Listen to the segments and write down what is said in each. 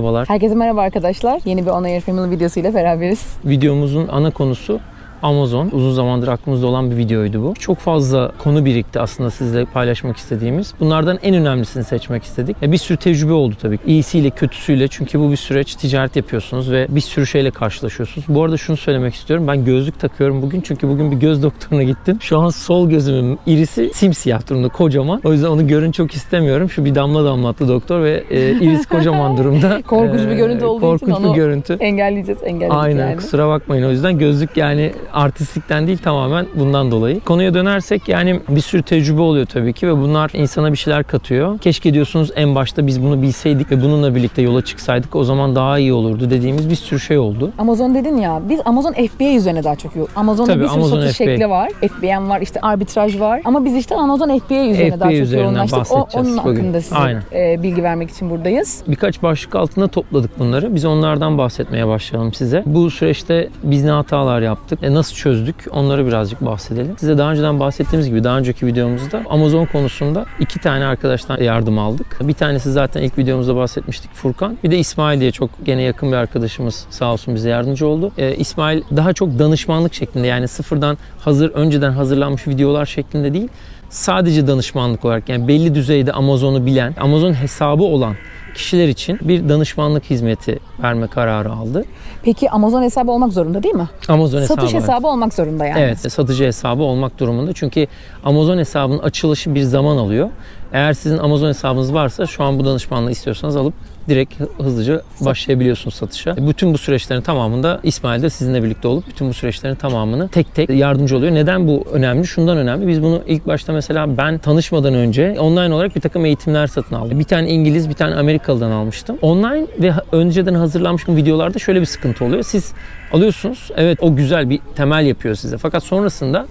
merhabalar. Herkese merhaba arkadaşlar. Yeni bir On Air Family videosuyla beraberiz. Videomuzun ana konusu Amazon. Uzun zamandır aklımızda olan bir videoydu bu. Çok fazla konu birikti aslında sizle paylaşmak istediğimiz. Bunlardan en önemlisini seçmek istedik. E, Bir sürü tecrübe oldu tabii. İyisiyle kötüsüyle çünkü bu bir süreç. Ticaret yapıyorsunuz ve bir sürü şeyle karşılaşıyorsunuz. Bu arada şunu söylemek istiyorum. Ben gözlük takıyorum bugün çünkü bugün bir göz doktoruna gittim. Şu an sol gözümün irisi simsiyah durumda kocaman. O yüzden onu görün çok istemiyorum. Şu bir damla damlattı doktor ve e, iris kocaman durumda. Korkunç bir E, görüntü olduğu için korkunç onu bir görüntü. Engelleyeceğiz, engelledik Aynen yani. kusura bakmayın o yüzden gözlük yani artistlikten değil tamamen bundan dolayı. Konuya dönersek yani bir sürü tecrübe oluyor tabii ki ve bunlar insana bir şeyler katıyor. Keşke diyorsunuz en başta biz bunu bilseydik ve bununla birlikte yola çıksaydık o zaman daha iyi olurdu dediğimiz bir sürü şey oldu. Amazon dedin ya, biz Amazon FBA üzerine daha çok yoğun. Amazon'da Tabii, bir sürü Amazon satış FBA. şekli var. FBM var, işte arbitraj var. Ama biz işte Amazon FBA üzerine FBA daha çok yoğunlaştık. O, onun bugün. hakkında size Aynen. e, bilgi vermek için buradayız. Birkaç başlık altında topladık bunları. Biz onlardan bahsetmeye başlayalım size. Bu süreçte biz ne hatalar yaptık, e, nasıl çözdük onları birazcık bahsedelim. Size daha önceden bahsettiğimiz gibi daha önceki videomuzda Amazon konusunda iki tane arkadaştan yardım aldık. Bir tanesi zaten ilk videomuzda bahsetmiştik Furkan. Bir de İsmail diye çok gene yakın bir arkadaşımız sağ olsun bize yardımcı oldu. E, İsmail daha çok danışmanlık şeklinde yani sıfırdan hazır önceden hazırlanmış videolar şeklinde değil sadece danışmanlık olarak yani belli düzeyde Amazon'u bilen, Amazon hesabı olan kişiler için bir danışmanlık hizmeti verme kararı aldı. Peki Amazon hesabı olmak zorunda değil mi? Amazon Satış hesabı. hesabı olmak zorunda yani. Evet, satıcı hesabı olmak durumunda. Çünkü Amazon hesabının açılışı bir zaman alıyor. Eğer sizin Amazon hesabınız varsa şu an bu danışmanlığı istiyorsanız alıp direkt hı- hızlıca başlayabiliyorsunuz satışa. Bütün bu süreçlerin tamamında İsmail de sizinle birlikte olup bütün bu süreçlerin tamamını tek tek yardımcı oluyor. Neden bu önemli? Şundan önemli. Biz bunu ilk başta mesela ben tanışmadan önce online olarak bir takım eğitimler satın aldım. Bir tane İngiliz, bir tane Amerikalı'dan almıştım. Online ve önceden hazırlanmış videolarda şöyle bir sıkıntı oluyor. Siz alıyorsunuz. Evet o güzel bir temel yapıyor size. Fakat sonrasında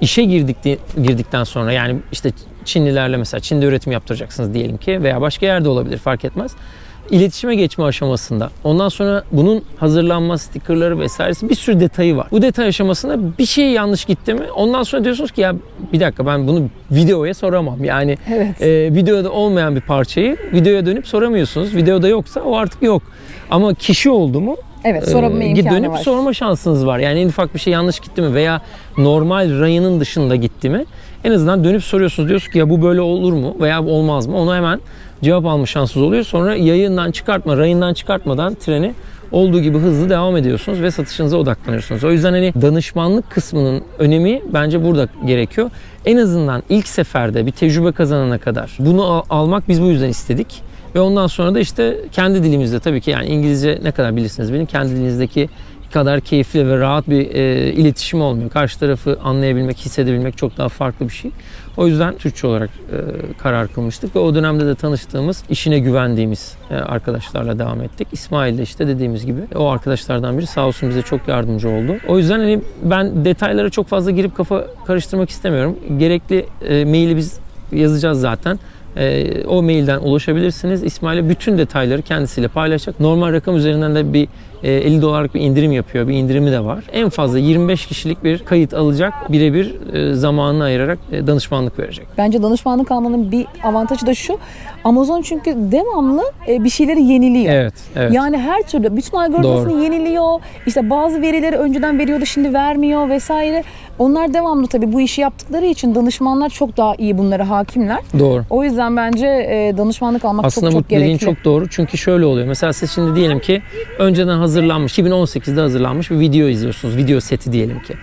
işe girdik girdikten sonra yani işte Çinlilerle mesela Çin'de üretim yaptıracaksınız diyelim ki veya başka yerde olabilir fark etmez. İletişime geçme aşamasında. Ondan sonra bunun hazırlanma, stickerları vesairesi bir sürü detayı var. Bu detay aşamasında bir şey yanlış gitti mi? Ondan sonra diyorsunuz ki ya bir dakika ben bunu videoya soramam. Yani Evet. e, videoda olmayan bir parçayı videoya dönüp soramıyorsunuz. Videoda yoksa o artık yok. Ama kişi oldu mu Evet, sorma ee, imkanı dönüp var. sorma şansınız var. Yani en ufak bir şey yanlış gitti mi veya normal rayının dışında gitti mi? En azından dönüp soruyorsunuz. Diyorsunuz ki ya bu böyle olur mu veya olmaz mı? Onu hemen cevap alma şansınız oluyor. Sonra yayından çıkartma, rayından çıkartmadan treni olduğu gibi hızlı devam ediyorsunuz ve satışınıza odaklanıyorsunuz. O yüzden hani danışmanlık kısmının önemi bence burada gerekiyor. En azından ilk seferde bir tecrübe kazanana kadar bunu al- almak biz bu yüzden istedik. Ve ondan sonra da işte kendi dilimizde tabii ki yani İngilizce ne kadar bilirsiniz bilin kendi dilinizdeki kadar keyifli ve rahat bir e, iletişim olmuyor. Karşı tarafı anlayabilmek, hissedebilmek çok daha farklı bir şey. O yüzden Türkçe olarak e, karar kılmıştık ve o dönemde de tanıştığımız, işine güvendiğimiz e, arkadaşlarla devam ettik. İsmail de işte dediğimiz gibi o arkadaşlardan biri sağ olsun bize çok yardımcı oldu. O yüzden hani ben detaylara çok fazla girip kafa karıştırmak istemiyorum. Gerekli e, maili biz yazacağız zaten. Ee, o mailden ulaşabilirsiniz. İsmail'e bütün detayları kendisiyle paylaşacak. Normal rakam üzerinden de bir e, 50 dolarlık bir indirim yapıyor. Bir indirimi de var. En fazla 25 kişilik bir kayıt alacak. Birebir e, zamanını ayırarak e, danışmanlık verecek. Bence danışmanlık almanın bir avantajı da şu. Amazon çünkü devamlı e, bir şeyleri yeniliyor. Evet, evet. Yani her türlü bütün algoritmasını yeniliyor. İşte bazı verileri önceden veriyordu şimdi vermiyor vesaire. Onlar devamlı tabii bu işi yaptıkları için danışmanlar çok daha iyi bunlara hakimler. Doğru. O yüzden bence e, danışmanlık almak Aslında çok bu çok gerekli. dediğin çok doğru. Çünkü şöyle oluyor. Mesela siz şimdi diyelim ki önceden hazırlanmış, 2018'de hazırlanmış bir video izliyorsunuz. Video seti diyelim ki.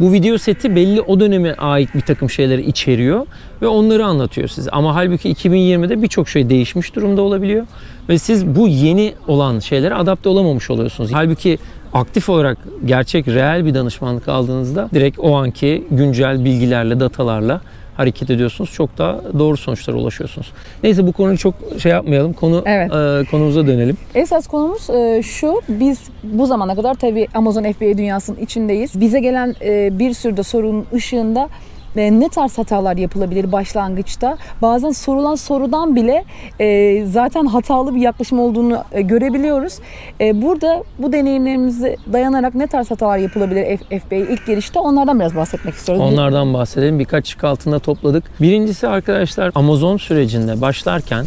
Bu video seti belli o döneme ait bir takım şeyleri içeriyor ve onları anlatıyor size. Ama halbuki 2020'de birçok şey değişmiş durumda olabiliyor ve siz bu yeni olan şeylere adapte olamamış oluyorsunuz. Halbuki aktif olarak gerçek, reel bir danışmanlık aldığınızda direkt o anki güncel bilgilerle, datalarla hareket ediyorsunuz. Çok daha doğru sonuçlara ulaşıyorsunuz. Neyse bu konuyu çok şey yapmayalım. Konu Evet. e, konumuza dönelim. Esas konumuz e, şu. Biz bu zamana kadar tabii Amazon FBA dünyasının içindeyiz. Bize gelen e, bir sürü de sorunun ışığında e, ne tarz hatalar yapılabilir başlangıçta? Bazen sorulan sorudan bile e, zaten hatalı bir yaklaşım olduğunu e, görebiliyoruz. E, burada bu deneyimlerimize dayanarak ne tarz hatalar yapılabilir F- FBA ilk girişte onlardan biraz bahsetmek istiyoruz. Onlardan bahsedelim. Birkaç şık altında topladık. Birincisi arkadaşlar Amazon sürecinde başlarken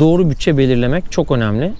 doğru bütçe belirlemek çok önemli.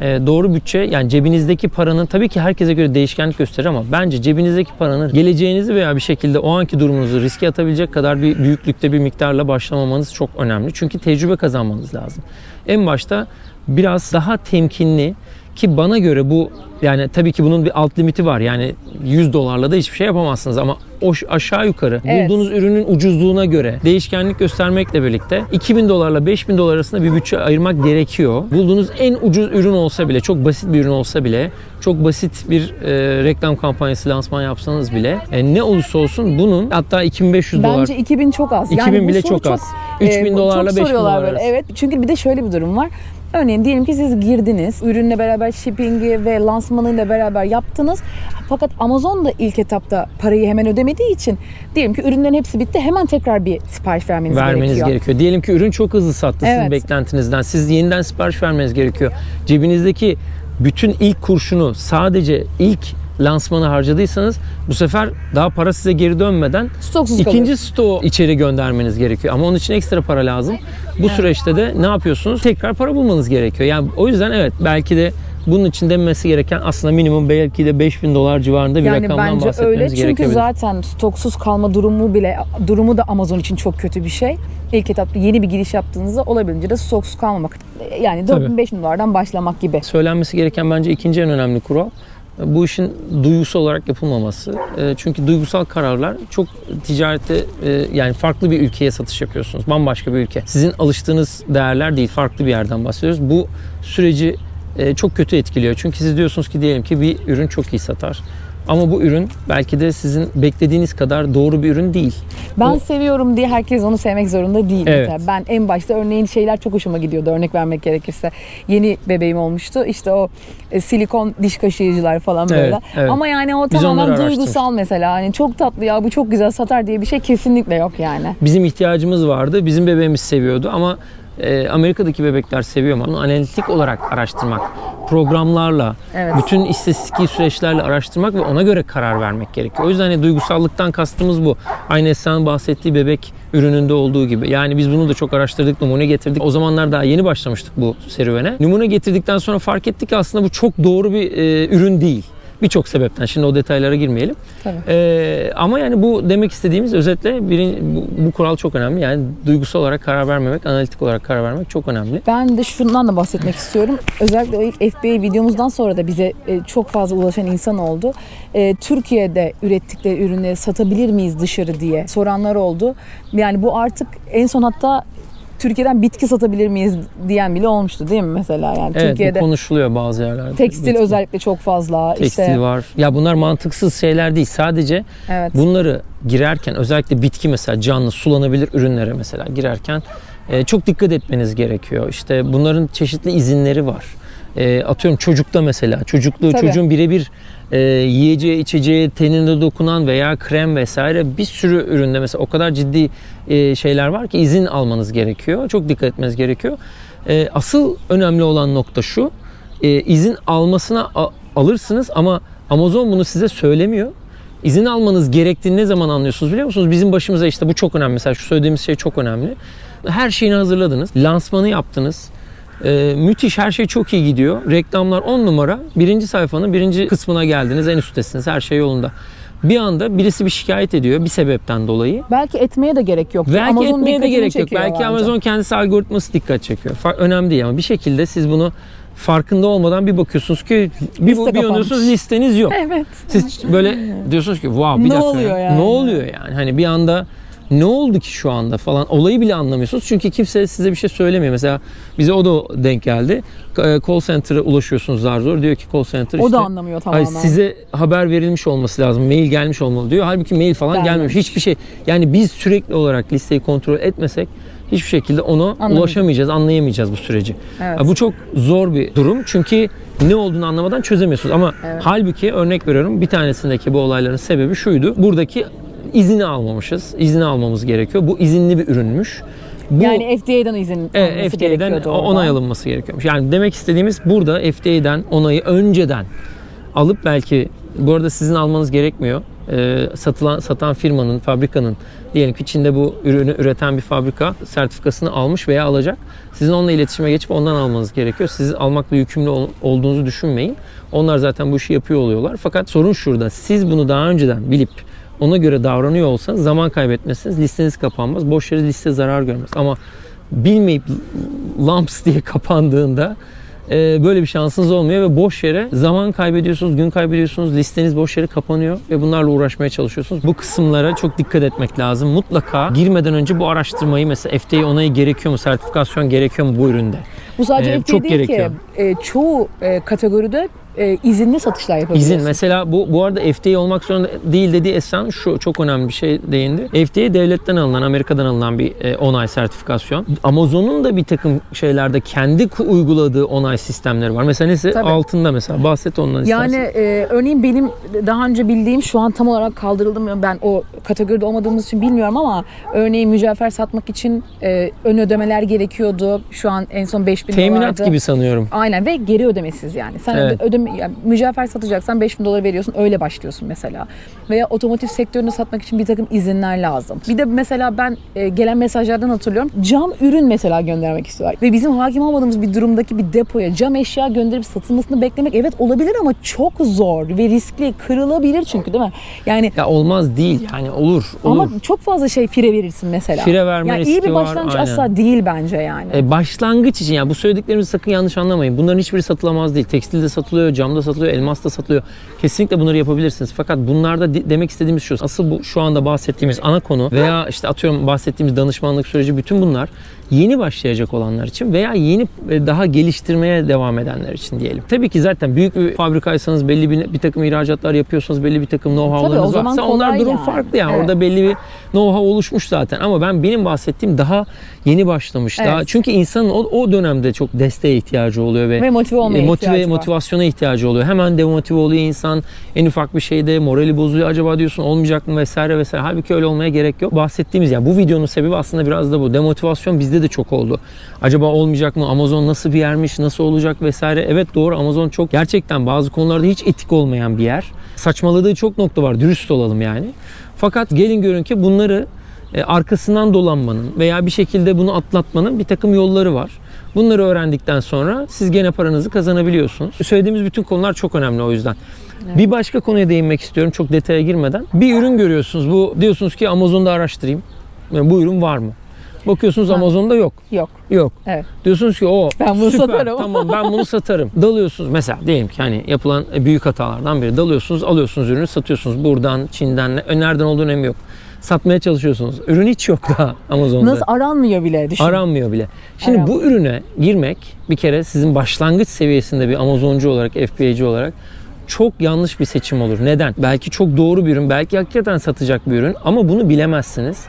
E, doğru bütçe yani cebinizdeki paranın tabii ki herkese göre değişkenlik gösterir ama bence cebinizdeki paranın geleceğinizi veya bir şekilde o anki durumunuzu riske atabilecek kadar bir büyüklükte bir miktarla başlamamanız çok önemli. Çünkü tecrübe kazanmanız lazım. En başta biraz daha temkinli ki bana göre bu yani tabii ki bunun bir alt limiti var. Yani 100 dolarla da hiçbir şey yapamazsınız ama o aşağı yukarı Evet. bulduğunuz ürünün ucuzluğuna göre değişkenlik göstermekle birlikte 2000 dolarla 5000 dolar arasında bir bütçe ayırmak gerekiyor. Bulduğunuz en ucuz ürün olsa bile, çok basit bir ürün olsa bile, çok basit bir e, reklam kampanyası lansman yapsanız bile e, ne olursa olsun bunun hatta 2500 dolar Bence 2000 çok az. 2000 bu bile çok az. e, 3000 dolarla çok 5000 soruyorlar dolar böyle. arası. Evet. Çünkü bir de şöyle bir durum var. Örneğin diyelim ki siz girdiniz, ürünle beraber shipping'i ve lansmanıyla beraber yaptınız. Fakat Amazon da ilk etapta parayı hemen ödemediği için diyelim ki ürünlerin hepsi bitti. Hemen tekrar bir sipariş vermeniz, vermeniz gerekiyor. gerekiyor. Diyelim ki ürün çok hızlı sattı sizin Evet. beklentinizden. Siz yeniden sipariş vermeniz gerekiyor. Cebinizdeki bütün ilk kurşunu sadece ilk lansmanı harcadıysanız bu sefer daha para size geri dönmeden Stoksuz ikinci kalıyor. stoğu içeri göndermeniz gerekiyor. Ama onun için ekstra para lazım. Bu süreçte de ne yapıyorsunuz? Tekrar para bulmanız gerekiyor. Yani o yüzden evet belki de bunun için denmesi gereken aslında minimum belki de 5000 dolar civarında bir Yani rakamdan bence bahsetmemiz öyle çünkü zaten stoksuz kalma durumu bile durumu da Amazon için çok kötü bir şey. İlk etapta yeni bir giriş yaptığınızda olabildiğince de stoksuz kalmamak. Yani Tabii. 4000-5000 dolardan başlamak gibi. söylenmesi gereken bence ikinci en önemli kural bu işin duygusal olarak yapılmaması. E, Çünkü duygusal kararlar çok ticarette e, yani farklı bir ülkeye satış yapıyorsunuz. Bambaşka bir ülke. Sizin alıştığınız değerler değil, farklı bir yerden bahsediyoruz. Bu süreci e, çok kötü etkiliyor. Çünkü siz diyorsunuz ki diyelim ki bir ürün çok iyi satar. Ama bu ürün belki de sizin beklediğiniz kadar doğru bir ürün değil. Ben O- seviyorum diye herkes onu sevmek zorunda değil. Evet. Mesela ben en başta örneğin şeyler çok hoşuma gidiyordu. Örnek vermek gerekirse yeni bebeğim olmuştu. İşte o e, silikon diş kaşıyıcılar falan böyle. Evet, evet. Ama yani o Biz tamamen duygusal mesela. Hani çok tatlı ya bu çok güzel satar diye bir şey kesinlikle yok yani. Bizim ihtiyacımız vardı. Bizim bebeğimiz seviyordu ama e, Amerika'daki bebekler seviyor ama bunu analitik olarak araştırmak, programlarla, Evet. bütün istatistiki süreçlerle araştırmak ve ona göre karar vermek gerekiyor. O yüzden hani duygusallıktan kastımız bu. Aynı Esra'nın bahsettiği bebek ürününde olduğu gibi. Yani biz bunu da çok araştırdık, numune getirdik. O zamanlar daha yeni başlamıştık bu serüvene. Numune getirdikten sonra fark ettik ki aslında bu çok doğru bir e, ürün değil. Birçok sebepten. Şimdi o detaylara girmeyelim. Tabii. Ee, ama yani bu demek istediğimiz özetle birin, bu, bu kural çok önemli. Yani duygusal olarak karar vermemek, analitik olarak karar vermek çok önemli. Ben de şundan da bahsetmek istiyorum. Özellikle o ilk FBA videomuzdan sonra da bize e, çok fazla ulaşan insan oldu. E, Türkiye'de ürettikleri ürünleri satabilir miyiz dışarı diye soranlar oldu. Yani bu artık en son hatta Türkiye'den bitki satabilir miyiz diyen bile olmuştu değil mi mesela? Yani Evet Türkiye'de konuşuluyor bazı yerlerde. tekstil Bitki. özellikle çok fazla. Tekstil işte var. Ya bunlar mantıksız şeyler değil. Sadece evet. bunları girerken özellikle bitki mesela canlı sulanabilir ürünlere mesela girerken e, çok dikkat etmeniz gerekiyor. İşte bunların çeşitli izinleri var. E, atıyorum çocukta mesela çocukluğu Tabii. çocuğun birebir e, yiyeceği içeceği tenine dokunan veya krem vesaire bir sürü üründe mesela o kadar ciddi e, şeyler var ki izin almanız gerekiyor. Çok dikkat etmeniz gerekiyor. E, asıl önemli olan nokta şu. e, izin almasına a- alırsınız ama Amazon bunu size söylemiyor. İzin almanız gerektiğini ne zaman anlıyorsunuz biliyor musunuz? Bizim başımıza işte bu çok önemli. Mesela şu söylediğimiz şey çok önemli. Her şeyini hazırladınız. Lansmanı yaptınız. Ee, müthiş her şey çok iyi gidiyor. Reklamlar 10 numara. Birinci sayfanın birinci kısmına geldiniz. En üsttesiniz. Her şey yolunda. Bir anda birisi bir şikayet ediyor bir sebepten dolayı. Belki etmeye de gerek yok. Belki Amazon etmeye de gerek yok. Belki bence. Amazon kendisi algoritması dikkat çekiyor. Fa- önemli değil ama bir şekilde siz bunu farkında olmadan bir bakıyorsunuz ki bir, Liste bir kapanmış. uyanıyorsunuz listeniz yok. Evet. Siz böyle diyorsunuz ki wow bir Ne dakika. oluyor ya. yani? Ne oluyor yani? Hani bir anda ne oldu ki şu anda falan olayı bile anlamıyorsunuz. Çünkü kimse size bir şey söylemiyor. Mesela bize o da denk geldi. K- Call center'a ulaşıyorsunuz zar zor. Diyor ki call center O işte da anlamıyor Hayır, tamamen. size haber verilmiş olması lazım. Mail gelmiş olmalı diyor. Halbuki mail falan Gelmemiş. gelmemiş. Hiçbir şey. Yani biz sürekli olarak listeyi kontrol etmesek hiçbir şekilde ona ulaşamayacağız, anlayamayacağız bu süreci. Evet. Bu çok zor bir durum. Çünkü ne olduğunu anlamadan çözemiyorsunuz. Ama Evet. halbuki örnek veriyorum bir tanesindeki bu olayların sebebi şuydu. Buradaki izini almamışız. İzni almamız gerekiyor. Bu izinli bir ürünmüş. Bu, Yani FDA'dan izin Evet, alması FDA'den gerekiyordu onay alınması gerekiyormuş. Yani demek istediğimiz burada FDA'den onayı önceden alıp belki bu arada sizin almanız gerekmiyor. e, satılan satan firmanın, fabrikanın diyelim ki Çin'de bu ürünü üreten bir fabrika sertifikasını almış veya alacak. Sizin onunla iletişime geçip ondan almanız gerekiyor. Siz almakla yükümlü ol- olduğunuzu düşünmeyin. Onlar zaten bu işi yapıyor oluyorlar. Fakat sorun şurada. Siz bunu daha önceden bilip ona göre davranıyor olsanız zaman kaybetmezsiniz. Listeniz kapanmaz. Boş yere liste zarar görmez. Ama bilmeyip lamps diye kapandığında e, böyle bir şansınız olmuyor ve boş yere zaman kaybediyorsunuz, gün kaybediyorsunuz, listeniz boş yere kapanıyor ve bunlarla uğraşmaya çalışıyorsunuz. Bu kısımlara çok dikkat etmek lazım. Mutlaka girmeden önce bu araştırmayı mesela FDA onayı gerekiyor mu, sertifikasyon gerekiyor mu bu üründe? Bu sadece Ee, FDA çok değil gerekiyor. ki e, çoğu e, kategoride e, izinli satışlar yapabiliyorsun. İzin mesela bu bu arada FDA olmak zorunda değil dedi Esen şu çok önemli bir şey değindi. FDA devletten alınan Amerika'dan alınan bir e, onay sertifikasyon. Amazon'un da bir takım şeylerde kendi uyguladığı onay sistemleri var. Mesela neyse Tabii. altında mesela bahset ondan yani, istersen. Yani e, örneğin benim daha önce bildiğim şu an tam olarak kaldırıldı mı ben o kategoride olmadığımız için bilmiyorum ama örneğin mücevher satmak için e, ön ödemeler gerekiyordu. Şu an en son 5000 dolardı. Teminat gibi sanıyorum. Aynen ve geri ödemesiz yani. Sen evet. ödeme yani mücevher satacaksan 5000 dolar veriyorsun öyle başlıyorsun mesela. Veya otomotiv sektörünü satmak için bir takım izinler lazım. Bir de mesela ben e, gelen mesajlardan hatırlıyorum. Cam ürün mesela göndermek istiyorlar. Ve bizim hakim olmadığımız bir durumdaki bir depoya cam eşya gönderip satılmasını beklemek evet olabilir ama çok zor ve riskli. Kırılabilir çünkü değil mi? Yani ya olmaz değil yani olur, olur. Ama çok fazla şey fire verirsin mesela. Fire verme yani iyi bir başlangıç var, aynen. asla değil bence yani. E, başlangıç için yani bu söylediklerimizi sakın yanlış anlamayın. Bunların hiçbiri satılamaz değil. Tekstilde satılıyor, camda satılıyor, elmas da satılıyor. Kesinlikle bunları yapabilirsiniz. Fakat bunlarda de- demek istediğimiz şu. Asıl bu şu anda bahsettiğimiz ana konu veya işte atıyorum bahsettiğimiz danışmanlık süreci bütün bunlar yeni başlayacak olanlar için veya yeni e, daha geliştirmeye devam edenler için diyelim. Tabii ki zaten büyük bir fabrikaysanız belli bir, bir takım ihracatlar yapıyorsanız belli bir takım know-how'larınız varsa onlar durum yani. farklı yani. Evet. Orada belli bir know-how oluşmuş zaten ama ben benim bahsettiğim daha yeni başlamış. Daha Evet. çünkü insanın o, o dönemde çok desteğe ihtiyacı oluyor ve, Ve motive olmaya e, motive ihtiyacı var. motivasyona ihtiyacı oluyor. Hemen demotive oluyor insan. En ufak bir şeyde morali bozuluyor. Acaba diyorsun olmayacak mı vesaire vesaire. Halbuki öyle olmaya gerek yok. Bahsettiğimiz yani bu videonun sebebi aslında biraz da bu. Demotivasyon bizde de çok oldu. Acaba olmayacak mı? Amazon nasıl bir yermiş? Nasıl olacak vesaire. Evet doğru Amazon çok gerçekten bazı konularda hiç etik olmayan bir yer. Saçmaladığı çok nokta var. Dürüst olalım yani. Fakat gelin görün ki bunları e, arkasından dolanmanın veya bir şekilde bunu atlatmanın bir takım yolları var. Bunları öğrendikten sonra siz gene paranızı kazanabiliyorsunuz. Söylediğimiz bütün konular çok önemli o yüzden. Bir başka konuya değinmek istiyorum çok detaya girmeden. Bir ürün görüyorsunuz. Bu diyorsunuz ki Amazon'da araştırayım. Yani bu ürün var mı? Bakıyorsunuz Ha. Amazon'da yok. Yok. Yok. Evet. Diyorsunuz ki o Ben bunu süper, satarım. Tamam ben bunu satarım. Dalıyorsunuz mesela diyelim ki hani yapılan büyük hatalardan biri. Dalıyorsunuz alıyorsunuz ürünü satıyorsunuz. Buradan Çin'den ne- nereden olduğunu önemi yok. Satmaya çalışıyorsunuz. Ürün hiç yok daha Amazon'da. Nasıl aranmıyor bile düşün. Aranmıyor bile. Şimdi Aranmıyor. bu ürüne girmek bir kere sizin başlangıç seviyesinde bir Amazoncu olarak, FBA'ci olarak çok yanlış bir seçim olur. Neden? Belki çok doğru bir ürün, belki hakikaten satacak bir ürün ama bunu bilemezsiniz.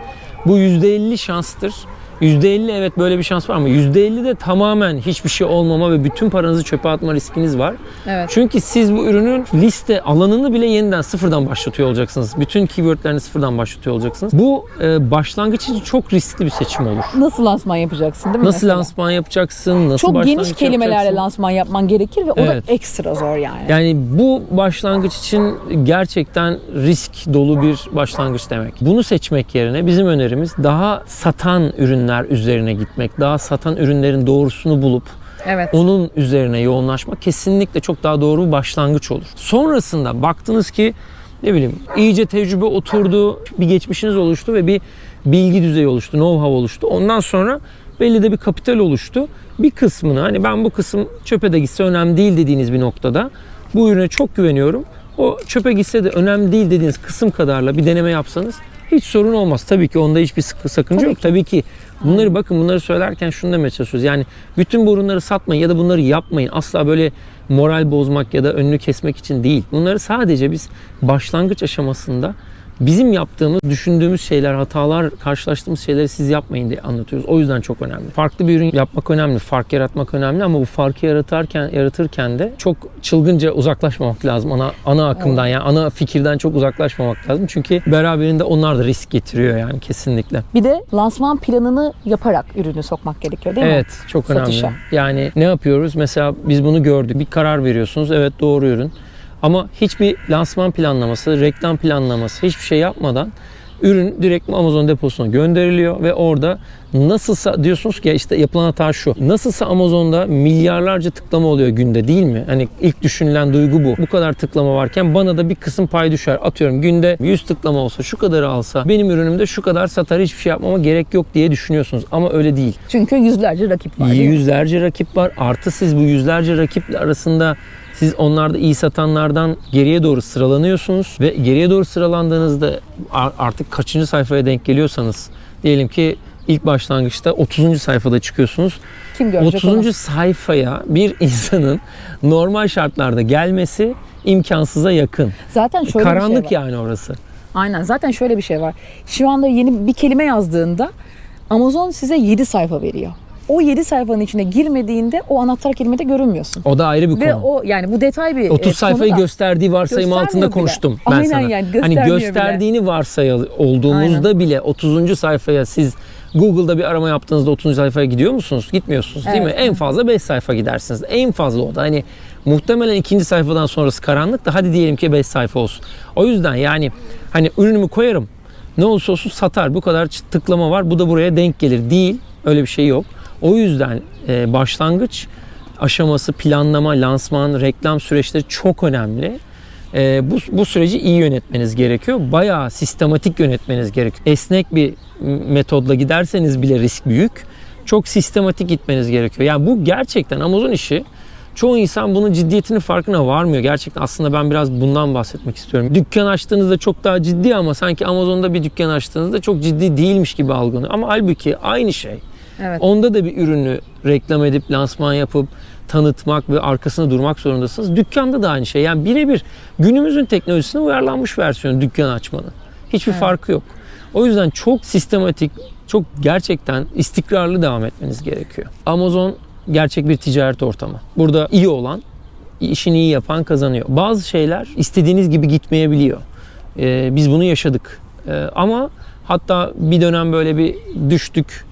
Bu %50 şanstır. %50 evet böyle bir şans var ama %50 de tamamen hiçbir şey olmama ve bütün paranızı çöpe atma riskiniz var. Evet. Çünkü siz bu ürünün liste alanını bile yeniden sıfırdan başlatıyor olacaksınız. Bütün keywordlerini sıfırdan başlatıyor olacaksınız. Bu e, başlangıç için çok riskli bir seçim olur. Nasıl lansman yapacaksın değil mi? Nasıl mesela? lansman yapacaksın? Nasıl Çok geniş kelimelerle yapacaksın? lansman yapman gerekir ve o Evet. da ekstra zor yani. Yani bu başlangıç için gerçekten risk dolu bir başlangıç demek. Bunu seçmek yerine bizim önerimiz daha satan ürünler üzerine gitmek. Daha satan ürünlerin doğrusunu bulup Evet. onun üzerine yoğunlaşmak kesinlikle çok daha doğru bir başlangıç olur. Sonrasında baktınız ki ne bileyim iyice tecrübe oturdu, bir geçmişiniz oluştu ve bir bilgi düzeyi oluştu, know-how oluştu. Ondan sonra belli de bir kapital oluştu. Bir kısmını hani ben bu kısım çöpe de gitse önemli değil dediğiniz bir noktada bu ürüne çok güveniyorum. O çöpe gitse de önemli değil dediğiniz kısım kadarla bir deneme yapsanız hiç sorun olmaz. Tabii ki onda hiçbir sakınca Tabii yok. ki. Tabii ki bunları bakın bunları söylerken şunu demeye çalışıyoruz. Yani bütün bu ürünleri satmayın ya da bunları yapmayın. Asla böyle moral bozmak ya da önünü kesmek için değil. Bunları sadece biz başlangıç aşamasında bizim yaptığımız, düşündüğümüz şeyler, hatalar, karşılaştığımız şeyleri siz yapmayın diye anlatıyoruz. O yüzden çok önemli. Farklı bir ürün yapmak önemli, fark yaratmak önemli ama bu farkı yaratırken yaratırken de çok çılgınca uzaklaşmamak lazım ana ana akımdan yani ana fikirden çok uzaklaşmamak lazım. Çünkü beraberinde onlar da risk getiriyor yani kesinlikle. Bir de lansman planını yaparak ürünü sokmak gerekiyor değil mi? Evet çok önemli. Satışa. Yani ne yapıyoruz? Mesela biz bunu gördük. Bir karar veriyorsunuz. Evet doğru ürün. Ama hiçbir lansman planlaması, reklam planlaması, hiçbir şey yapmadan ürün direkt Amazon deposuna gönderiliyor ve orada nasılsa diyorsunuz ki ya işte yapılan hata şu. Nasılsa Amazon'da milyarlarca tıklama oluyor günde değil mi? Hani ilk düşünülen duygu bu. Bu kadar tıklama varken bana da bir kısım pay düşer. Atıyorum günde 100 tıklama olsa şu kadarı alsa benim ürünümde şu kadar satar hiçbir şey yapmama gerek yok diye düşünüyorsunuz. Ama öyle değil. Çünkü yüzlerce rakip var. Yüzlerce rakip var. Artı siz bu yüzlerce rakiple arasında siz onlarda iyi satanlardan geriye doğru sıralanıyorsunuz ve geriye doğru sıralandığınızda ar- artık kaçıncı sayfaya denk geliyorsanız diyelim ki ilk başlangıçta 30. sayfada çıkıyorsunuz. Kim görecek 30. onu? sayfaya bir insanın normal şartlarda gelmesi imkansıza yakın. Zaten şöyle Karanlık bir şey var. yani orası. Aynen zaten şöyle bir şey var. Şu anda yeni bir kelime yazdığında Amazon size 7 sayfa veriyor. O 7 sayfanın içine girmediğinde o anahtar kelimede görünmüyorsun. O da ayrı bir Ve konu. o yani bu detay bir 30 e, sayfayı konu da- gösterdiği varsayım Göstermiyor altında bile. konuştum ben Aynen sana. yani, hani göstermiyor bile. gösterdiğini varsayal olduğumuzda bile 30. sayfaya siz Google'da bir arama yaptığınızda 30. sayfaya gidiyor musunuz? Gitmiyorsunuz değil Evet, mi? En fazla 5 sayfa gidersiniz. En fazla o da. Hani muhtemelen ikinci sayfadan sonrası karanlık da hadi diyelim ki 5 sayfa olsun. O yüzden yani hani ürünümü koyarım. Ne olursa olsun satar. Bu kadar tıklama var. Bu da buraya denk gelir. Değil. Öyle bir şey yok. O yüzden e, başlangıç aşaması, planlama, lansman, reklam süreçleri çok önemli. E, bu, bu süreci iyi yönetmeniz gerekiyor. Bayağı sistematik yönetmeniz gerekiyor. Esnek bir metodla giderseniz bile risk büyük. Çok sistematik gitmeniz gerekiyor. Yani bu gerçekten Amazon işi Çoğu insan bunun ciddiyetinin farkına varmıyor. Gerçekten aslında ben biraz bundan bahsetmek istiyorum. Dükkan açtığınızda çok daha ciddi ama sanki Amazon'da bir dükkan açtığınızda çok ciddi değilmiş gibi algılanıyor. Ama halbuki aynı şey. Evet. Onda da bir ürünü reklam edip lansman yapıp tanıtmak ve arkasında durmak zorundasınız. Dükkanda da aynı şey. Yani birebir günümüzün teknolojisine uyarlanmış versiyonu dükkan açmanın. Hiçbir farkı yok. O yüzden çok sistematik, çok gerçekten istikrarlı devam etmeniz gerekiyor. Amazon gerçek bir ticaret ortamı. Burada iyi olan, işini iyi yapan kazanıyor. Bazı şeyler istediğiniz gibi gitmeyebiliyor. Ee, biz bunu yaşadık. Ee, ama hatta bir dönem böyle bir düştük.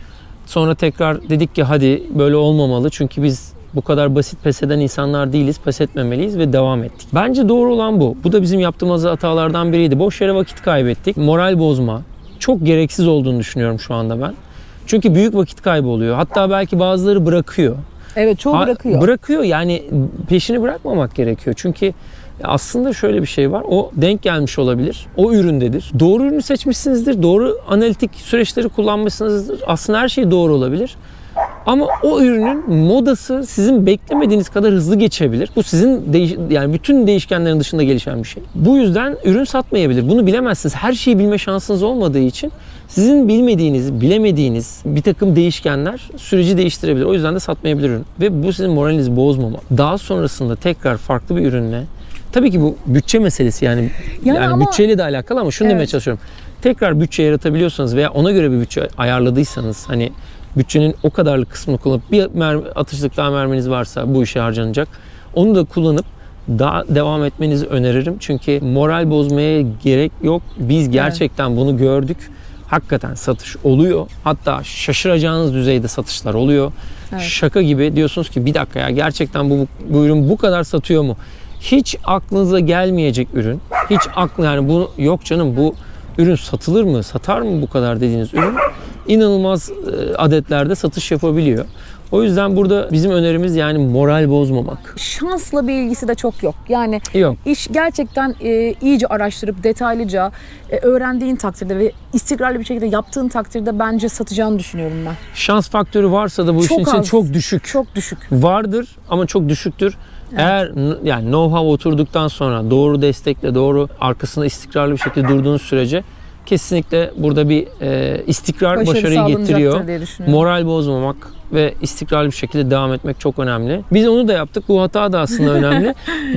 Sonra tekrar dedik ki hadi böyle olmamalı. Çünkü biz bu kadar basit pes eden insanlar değiliz. Pes etmemeliyiz ve devam ettik. Bence doğru olan bu. Bu da bizim yaptığımız hatalardan biriydi. Boş yere vakit kaybettik. Moral bozma. Çok gereksiz olduğunu düşünüyorum şu anda ben. Çünkü büyük vakit kaybı oluyor. Hatta belki bazıları bırakıyor. Evet çoğu Ha- bırakıyor. Bırakıyor yani peşini bırakmamak gerekiyor. Çünkü aslında şöyle bir şey var. O denk gelmiş olabilir. O üründedir. Doğru ürünü seçmişsinizdir. Doğru analitik süreçleri kullanmışsınızdır. Aslında her şey doğru olabilir. Ama o ürünün modası sizin beklemediğiniz kadar hızlı geçebilir. Bu sizin değiş yani bütün değişkenlerin dışında gelişen bir şey. Bu yüzden ürün satmayabilir. Bunu bilemezsiniz. Her şeyi bilme şansınız olmadığı için sizin bilmediğiniz, bilemediğiniz bir takım değişkenler süreci değiştirebilir. O yüzden de satmayabilir ürün. Ve bu sizin moralinizi bozmama. Daha sonrasında tekrar farklı bir ürünle Tabii ki bu bütçe meselesi yani Yani yani, ama- bütçeyle de alakalı ama şunu demeye Evet. çalışıyorum. Tekrar bütçe yaratabiliyorsanız veya ona göre bir bütçe ayarladıysanız hani bütçenin o kadarlık kısmını kullanıp bir mermi, atışlık daha merminiz varsa bu işe harcanacak. Onu da kullanıp daha devam etmenizi öneririm. Çünkü moral bozmaya gerek yok. Biz gerçekten bunu gördük. Hakikaten satış oluyor. Hatta şaşıracağınız düzeyde satışlar oluyor. Evet. Şaka gibi diyorsunuz ki bir dakika ya gerçekten bu, bu ürün bu kadar satıyor mu? Hiç aklınıza gelmeyecek ürün. Hiç aklı yani bu yok canım bu ürün satılır mı? Satar mı bu kadar dediğiniz ürün? inanılmaz e, adetlerde satış yapabiliyor. O yüzden burada bizim önerimiz yani moral bozmamak. Şansla bir ilgisi de çok yok. Yani Yok. iş gerçekten e, iyice araştırıp detaylıca e, öğrendiğin takdirde ve istikrarlı bir şekilde yaptığın takdirde bence satacağını düşünüyorum ben. Şans faktörü varsa da bu işin Çok için az. çok düşük. Çok düşük. vardır ama çok düşüktür. Eğer yani know-how oturduktan sonra doğru destekle doğru arkasında istikrarlı bir şekilde durduğunuz sürece kesinlikle burada bir e, istikrar Başarı başarıyı getiriyor. diye. Moral bozmamak ve istikrarlı bir şekilde devam etmek çok önemli. Biz onu da yaptık. Bu hata da aslında önemli.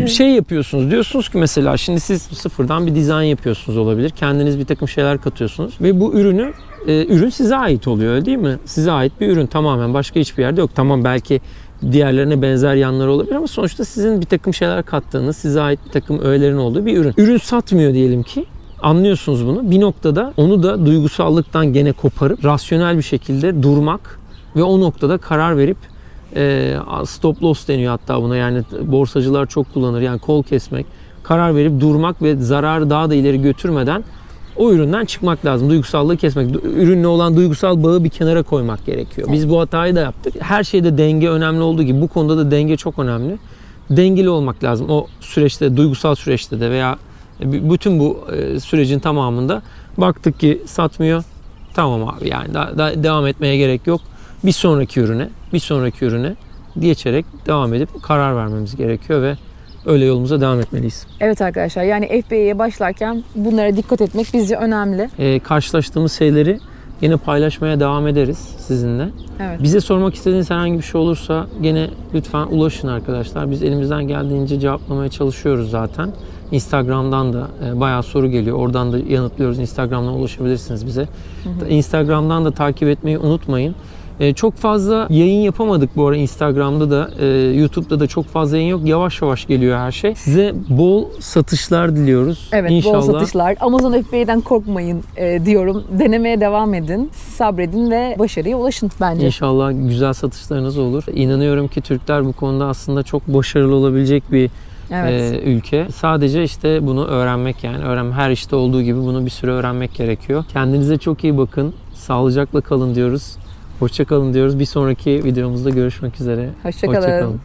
Şey yapıyorsunuz. Diyorsunuz ki mesela şimdi siz sıfırdan bir dizayn yapıyorsunuz olabilir. Kendiniz bir takım şeyler katıyorsunuz ve bu ürünü e, ürün size ait oluyor öyle değil mi? Size ait bir ürün tamamen başka hiçbir yerde yok. Tamam belki diğerlerine benzer yanları olabilir ama sonuçta sizin bir takım şeyler kattığınız, size ait bir takım öğelerin olduğu bir ürün. Ürün satmıyor diyelim ki. Anlıyorsunuz bunu. Bir noktada onu da duygusallıktan gene koparıp rasyonel bir şekilde durmak ve o noktada karar verip e, stop loss deniyor hatta buna yani borsacılar çok kullanır yani kol kesmek karar verip durmak ve zararı daha da ileri götürmeden o üründen çıkmak lazım. Duygusallığı kesmek. Ürünle olan duygusal bağı bir kenara koymak gerekiyor. Biz bu hatayı da yaptık. Her şeyde denge önemli olduğu gibi bu konuda da denge çok önemli. Dengeli olmak lazım. O süreçte, duygusal süreçte de veya bütün bu e, sürecin tamamında baktık ki satmıyor. Tamam abi yani daha, daha devam etmeye gerek yok. Bir sonraki ürüne, bir sonraki ürüne geçerek devam edip karar vermemiz gerekiyor ve öyle yolumuza devam etmeliyiz. Evet arkadaşlar yani FBA'ye başlarken bunlara dikkat etmek bizce önemli. Ee, karşılaştığımız şeyleri yine paylaşmaya devam ederiz sizinle. Evet. Bize sormak istediğiniz herhangi bir şey olursa gene lütfen ulaşın arkadaşlar. Biz elimizden geldiğince cevaplamaya çalışıyoruz zaten. Instagram'dan da e, bayağı soru geliyor. Oradan da yanıtlıyoruz. Instagram'dan ulaşabilirsiniz bize. Instagram'dan da takip etmeyi unutmayın. E, çok fazla yayın yapamadık bu ara Instagram'da da, e, YouTube'da da çok fazla yayın yok. Yavaş yavaş geliyor her şey. Size bol satışlar diliyoruz. Evet İnşallah. bol satışlar. Amazon FBA'den korkmayın e, diyorum. Denemeye devam edin. Sabredin ve başarıya ulaşın bence. İnşallah güzel satışlarınız olur. İnanıyorum ki Türkler bu konuda aslında çok başarılı olabilecek bir Evet. e, ülke. Sadece işte bunu öğrenmek yani öğren her işte olduğu gibi bunu bir süre öğrenmek gerekiyor. Kendinize çok iyi bakın. Sağlıcakla kalın diyoruz. Hoşça kalın diyoruz. Bir sonraki videomuzda görüşmek üzere. Hoşça kalın. Hoşça kalın.